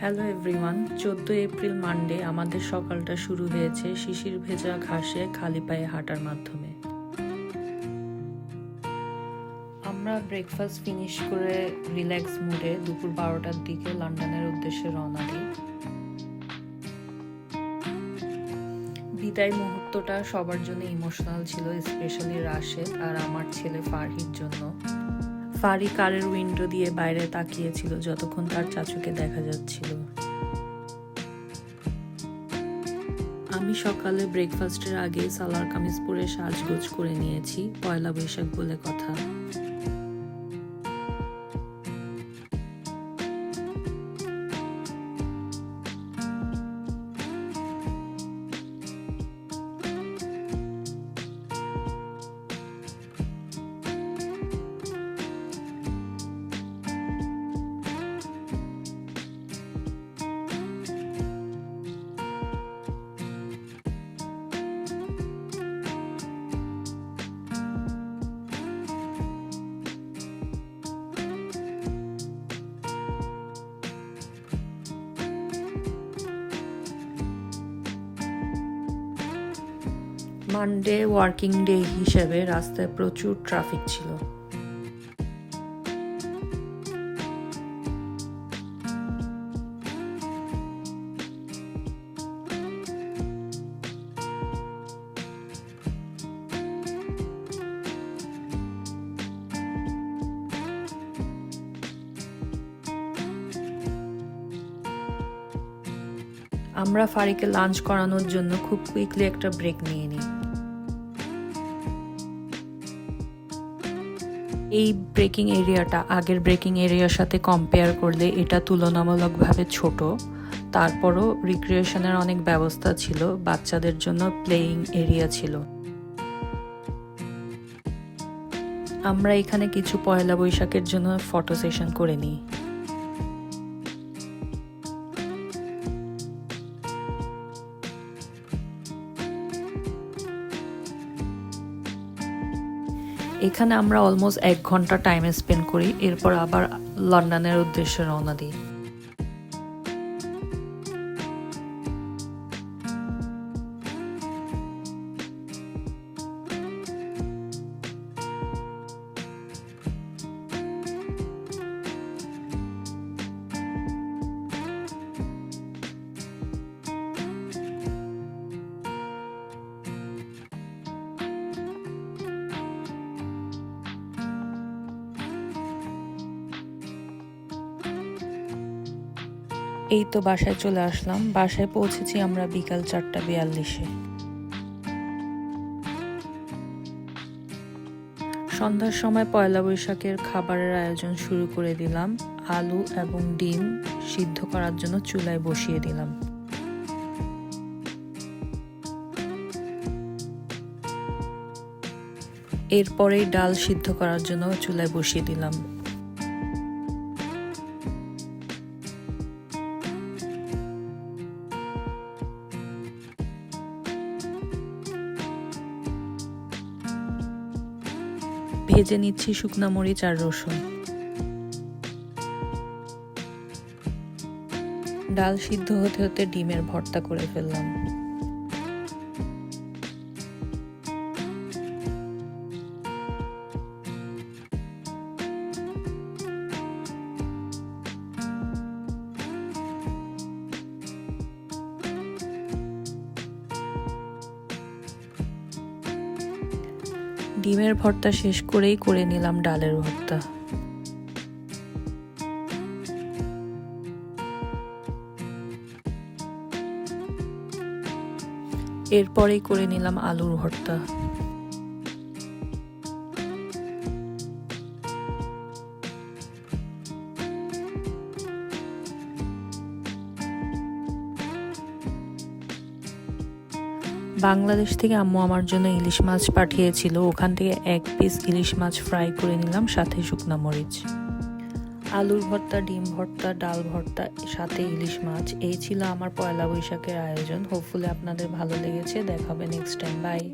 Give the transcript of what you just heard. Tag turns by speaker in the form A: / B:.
A: Hello everyone চোদ্দ April Monday আমাদের সকালটা শুরু হয়েছে শিশির ভেজা ঘাসে খালি পায়ে হাঁটার মাধ্যমে। আমরা ব্রেকফাস্ট ফিনিশ করে রিল্যাক্স মুডে দুপুর বারোটার দিকে লন্ডনের উদ্দেশ্যে রওনা দিই। বিদায় মুহূর্তটা সবার জন্য ইমোশনাল ছিল স্পেশালি রাশেদ আর আমার ছেলে ফারহির জন্য। ফারি কারের উইন্ডো দিয়ে বাইরে তাকিয়েছিল যতক্ষণ তার চাচুকে দেখা যাচ্ছিল। আমি সকালে ব্রেকফাস্টের আগে সালার কামিজ পরে সাজগোজ করে নিয়েছি, পয়লা বৈশাখ বলে কথা। মানডে ওয়ার্কিং ডে হিসেবে রাস্তায় প্রচুর ট্রাফিক ছিল। আমরা ফারিকে লাঞ্চ করানোর জন্য খুব কুইকলি একটা ব্রেক নিয়ে নিই। এই ব্রেকিং এরিয়াটা আগের ব্রেকিং এরিয়ার সাথে কম্পেয়ার করলে এটা তুলনামূলকভাবে ছোট। তারপরও রিক্রিয়েশনের অনেক ব্যবস্থা ছিল, বাচ্চাদের জন্য প্লেয়িং এরিয়া ছিল। আমরা এখানে কিছু পয়লা বৈশাখের জন্য ফটো সেশন করে নিই। এখানে আমরা অলমোস্ট এক ঘণ্টা টাইম স্পেন্ড করি এরপর আবার লন্ডনের উদ্দেশ্যে রওনা দিই। এই তো বাসায় চলে আসলাম। বাসায় পৌঁছেছি আমরা বিকাল চারটা বিয়াল্লিশে। সন্ধ্যার সময় পয়লা বৈশাখের খাবারের আয়োজন শুরু করে দিলাম। আলু এবং ডিম সিদ্ধ করার জন্য চুলায় বসিয়ে দিলাম। এরপরেই ডাল সিদ্ধ করার জন্য চুলায় বসিয়ে দিলাম। ভেজে নিচ্ছি শুকনা মরিচ আর রসুন। ডাল সিদ্ধ হতে হতে ডিমের ভর্তা করে ফেললাম। ডিমের ভর্তা শেষ করেই করে নিলাম ডালের ভর্তা। এরপরেই করে নিলাম আলুর ভর্তা। বাংলাদেশ থেকে আম্মু আমার জন্য ইলিশ মাছ পাঠিয়েছিল। ওখান থেকে এক পিস ইলিশ মাছ ফ্রাই করে নিলাম, সাথে শুকনা মরিচ। আলুর ভর্তা, ডিম ভর্তা, ডাল ভর্তা, সাথে ইলিশ মাছ। এই ছিল আমার পয়লা বৈশাখের আয়োজন। হোপফুলি আপনাদের ভালো লেগেছে। দেখাবে নেক্সট টাইম বাই